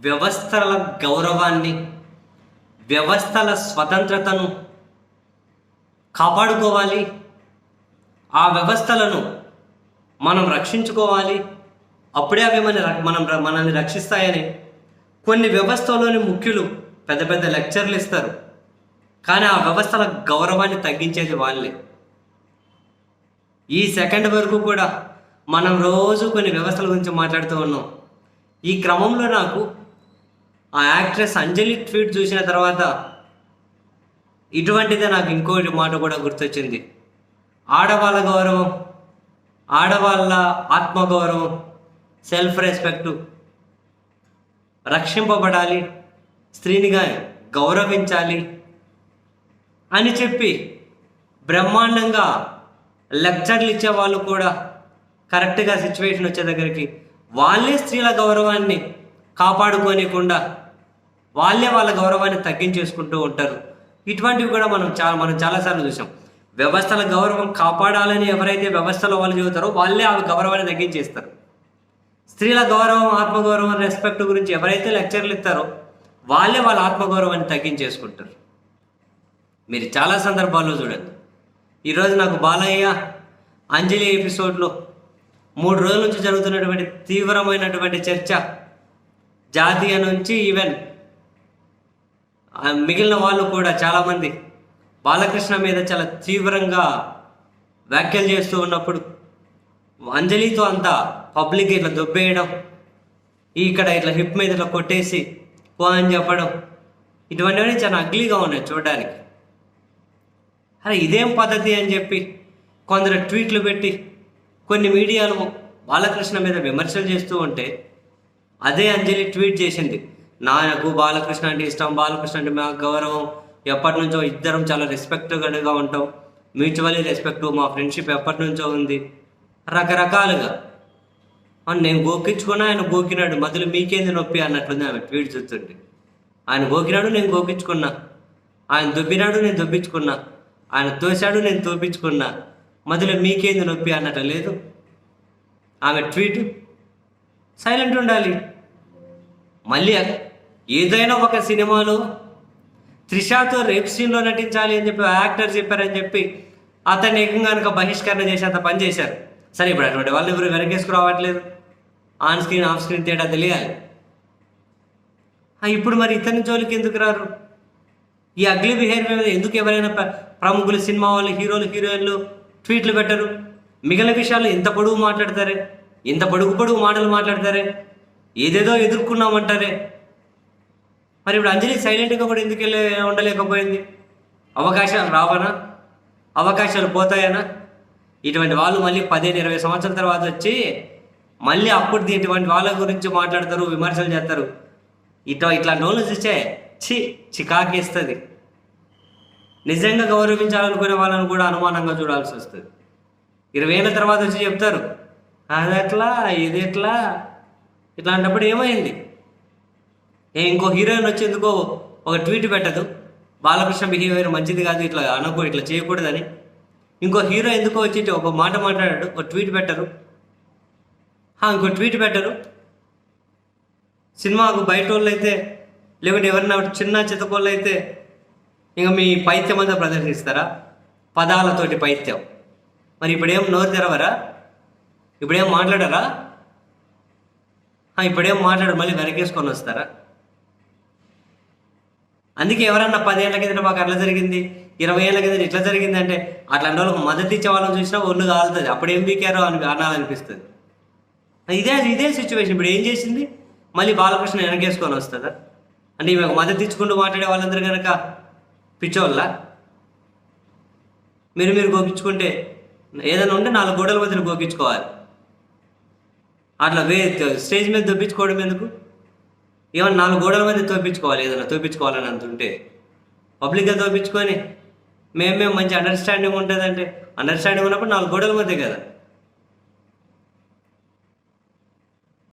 వ్యవస్థల గౌరవాన్ని వ్యవస్థల స్వతంత్రతను కాపాడుకోవాలి. ఆ వ్యవస్థలను మనం రక్షించుకోవాలి. అప్పుడే అవి మన మనం మనల్ని రక్షిస్తాయని కొన్ని వ్యవస్థలోని ముఖ్యులు పెద్ద పెద్ద లెక్చర్లు ఇస్తారు. కానీ ఆ వ్యవస్థల గౌరవాన్ని తగ్గించేది వాళ్ళే. ఈ సెకండ్ వరకు కూడా మనం రోజు కొన్ని వ్యవస్థల గురించి మాట్లాడుతూ ఉన్నాం. ఈ క్రమంలో నాకు ఆ యాక్ట్రెస్ అంజలి ట్వీట్ చూసిన తర్వాత ఇటువంటిదే నాకు ఇంకోటి మాట కూడా గుర్తొచ్చింది. ఆడవాళ్ళ గౌరవం ఆడవాళ్ళ ఆత్మగౌరవం సెల్ఫ్ రెస్పెక్టు రక్షింపబడాలి స్త్రీనిగా గౌరవించాలి అని చెప్పి బ్రహ్మాండంగా లెక్చర్లు ఇచ్చే వాళ్ళు కూడా కరెక్ట్గా సిచ్యువేషన్ వచ్చే దగ్గరికి వాళ్ళే స్త్రీల గౌరవాన్ని కాపాడుకోనికుండా వాళ్ళే వాళ్ళ గౌరవాన్ని తగ్గించేసుకుంటూ ఉంటారు. ఇటువంటివి కూడా మనం చాలా మనం చాలాసార్లు చూసాం. వ్యవస్థల గౌరవం కాపాడాలని ఎవరైతే వ్యవస్థలో వాళ్ళు చదువుతారో వాళ్ళే ఆ గౌరవాన్ని తగ్గించేస్తారు. స్త్రీల గౌరవం ఆత్మగౌరవం రెస్పెక్ట్ గురించి ఎవరైతే లెక్చర్లు ఇస్తారో వాళ్ళే వాళ్ళ ఆత్మగౌరవాన్ని తగ్గించేసుకుంటారు. మీరు చాలా సందర్భాల్లో చూడండి. ఈరోజు నాకు బాలయ్య అంజలి ఎపిసోడ్లో మూడు రోజుల నుంచి జరుగుతున్నటువంటి తీవ్రమైనటువంటి చర్చ జాతీయ నుంచి ఈవెన్ మిగిలిన వాళ్ళు కూడా చాలామంది బాలకృష్ణ మీద చాలా తీవ్రంగా వ్యాఖ్యలు చేస్తూ ఉన్నప్పుడు అంజలితో అంతా పబ్లిక్ ఇట్లా దొబ్బేయడం ఇక్కడ ఇట్లా హిప్ మీద ఇట్లా కొట్టేసి పో అని చెప్పడం ఇటువంటివన్నీ చాలా అగ్లీగా ఉన్నాయి చూడడానికి. అరే ఇదేం పద్ధతి అని చెప్పి కొందరు ట్వీట్లు పెట్టి కొన్ని మీడియాలు బాలకృష్ణ మీద విమర్శలు చేస్తూ ఉంటే అదే అంజలి ట్వీట్ చేసింది. నాకు బాలకృష్ణ అంటే ఇష్టం బాలకృష్ణ అంటే మాకు గౌరవం. ఎప్పటి నుంచో ఇద్దరం చాలా రెస్పెక్ట్గా ఉంటాం. మ్యూచువల్లీ రెస్పెక్ట్ మా ఫ్రెండ్షిప్ ఎప్పటి నుంచో ఉంది. రకరకాలుగా. నేను గోకించుకున్నా ఆయన గోకినాడు. మధ్యలో మీకేంది నొప్పి? అన్నట్లుంది ఆమె ట్వీట్ చూస్తుంటే. ఆయన గోకినాడు నేను గోకించుకున్నా. ఆయన దుబ్బినాడు నేను దుబ్బించుకున్నా. ఆయన తోశాడు నేను తోపించుకున్నా. మధ్యలో మీకేంది నొప్పి? అన్నట్టు లేదు. ఆమె ట్వీట్ సైలెంట్ ఉండాలి. మళ్ళీ ఏదైనా ఒక సినిమాలో త్రిషాతో రేప్ సీన్లో నటించాలి అని చెప్పి ఆ యాక్టర్ చెప్పారని చెప్పి అతన్ని ఏకంగా కనుక బహిష్కరణ చేసేంత అంత పని చేశారు. సరే ఇప్పుడు అటువంటి వాళ్ళు ఎవరు వెనకేసుకురావట్లేదు ఆన్ స్క్రీన్ ఆఫ్ స్క్రీన్ తేడా తెలియాలి. ఇప్పుడు మరి ఇతని జోలికి ఎందుకు రారు? ఈ అగ్లీ బిహేవియర్ మీద ఎందుకు ఎవరైనా ప్ర- ప్రముఖులు సినిమా వాళ్ళు హీరోలు హీరోయిన్లు ట్వీట్లు పెట్టరు? మిగిలిన విషయాలు ఇంత పొడుగు మాట్లాడతారే? ఇంత పొడుగు పొడుగు మాటలు మాట్లాడతారే? ఏదేదో ఎదుర్కొన్నామంటారే మరి ఇప్పుడు అంజలి సైలెంట్గా కూడా ఎందుకు వెళ్ళే ఉండలేకపోయింది? అవకాశాలు రావనా? అవకాశాలు పోతాయనా? ఇటువంటి వాళ్ళు మళ్ళీ పదిహేను ఇరవై సంవత్సరాల తర్వాత వచ్చి మళ్ళీ అప్పుడు ఇటువంటి వాళ్ళ గురించి మాట్లాడతారు విమర్శలు చేస్తారు. ఇట్లా ఇట్లా నోళ్ళు చూస్తే చి చికాకేస్తుంది నిజంగా గౌరవించాలనుకునే వాళ్ళని కూడా అనుమానంగా చూడాల్సి వస్తుంది. ఇరవై ఏళ్ళ తర్వాత వచ్చి చెప్తారు అది ఎట్లా ఇది ఎట్లా ఇట్లాంటప్పుడు ఏమైంది? ఏ ఇంకో హీరోయిన్ వచ్చి ఎందుకో ఒక ట్వీట్ పెట్టదు. బాలకృష్ణ బిహేవియర్ మంచిది కాదు ఇట్లా అనుకో ఇట్లా చేయకూడదని. ఇంకో హీరో ఎందుకో వచ్చి ఒక మాట మాట్లాడాడు ఒక ట్వీట్ పెట్టరు. హా, ఇంకో ట్వీట్ పెట్టరు. సినిమాకు బయట వాళ్ళు అయితే లేకుంటే ఎవరైనా చిన్న చితకోళ్ళు అయితే ఇంకా మీ పైత్యం అంతా ప్రదర్శిస్తారా? పదాలతోటి పైత్యం. మరి ఇప్పుడేం నోరు తెరవరా? ఇప్పుడేం మాట్లాడరా? ఇప్పుడేం మాట్లాడు మళ్ళీ వెనకేసుకొని వస్తారా? అందుకే ఎవరన్నా పదేళ్ళ కింద మాకు అట్లా జరిగింది ఇరవై ఏళ్ళ కింద ఇట్లా జరిగింది అంటే అట్లాంటి వాళ్ళకి మద్దతు ఇచ్చే వాళ్ళని చూసినా ఒళ్ళు కాలుతుంది. అప్పుడు ఏం బీకారో అని అనాలనిపిస్తుంది. ఇదే ఇదే సిచ్యువేషన్ ఇప్పుడు ఏం చేసింది? మళ్ళీ బాలకృష్ణ వెనకేసుకొని వస్తుందా? అంటే ఈమెకు మద్దతు ఇచ్చుకుంటూ మాట్లాడే వాళ్ళందరూ కనుక పిచ్చోళ్ళ? మీరు మీరు గోకించుకుంటే ఏదైనా ఉంటే నాలుగు గోడల మధ్యలో గోకించుకోవాలి అట్లా వే స్టేజ్ మీద తప్పించుకోవడం ఎందుకు? ఏమన్నా నాలుగు గోడల మధ్య తోపించుకోవాలి ఏదైనా తోపించుకోవాలని అంటుంటే. పబ్లిక్గా తోపించుకొని మేము మేము మంచి అండర్స్టాండింగ్ ఉంటుందంటే అండర్స్టాండింగ్ ఉన్నప్పుడు నాలుగు గోడల మధ్య కదా.